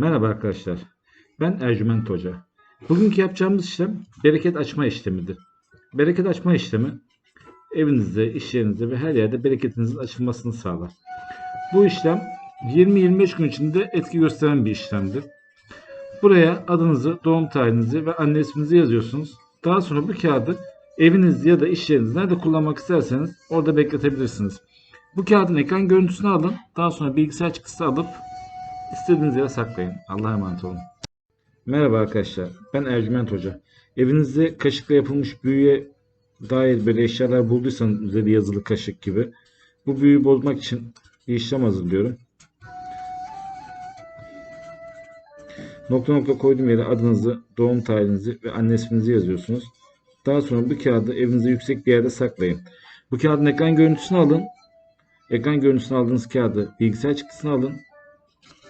Merhaba arkadaşlar. Ben Ercüment Hoca. Bugünkü yapacağımız işlem bereket açma işlemidir. Bereket açma işlemi evinizde, iş yerinizde ve her yerde bereketinizin açılmasını sağlar. Bu işlem 20-25 gün içinde etki gösteren bir işlemdir. Buraya adınızı, doğum tarihinizi ve anne isminizi yazıyorsunuz. Daha sonra bu kağıdı evinizde ya da iş yerinizde nerede kullanmak isterseniz orada bekletebilirsiniz. Bu kağıdın ekran görüntüsünü alın. Daha sonra bilgisayar çıktısı alıp İstediğiniz yere saklayın. Allah'a emanet olun. Merhaba arkadaşlar. Ben Ercüment Hoca. Evinizde kaşıkla yapılmış büyüye dair böyle eşyalar bulduysanız üzeri yazılı kaşık gibi bu büyüyü bozmak için bir işlem hazırlıyorum. Nokta nokta koyduğum yere adınızı, doğum tarihinizi ve anne isminizi yazıyorsunuz. Daha sonra bu kağıdı evinizde yüksek bir yerde saklayın. Bu kağıdın ekran görüntüsünü alın. Ekran görüntüsünü aldığınız kağıdı bilgisayar çıktısını alın.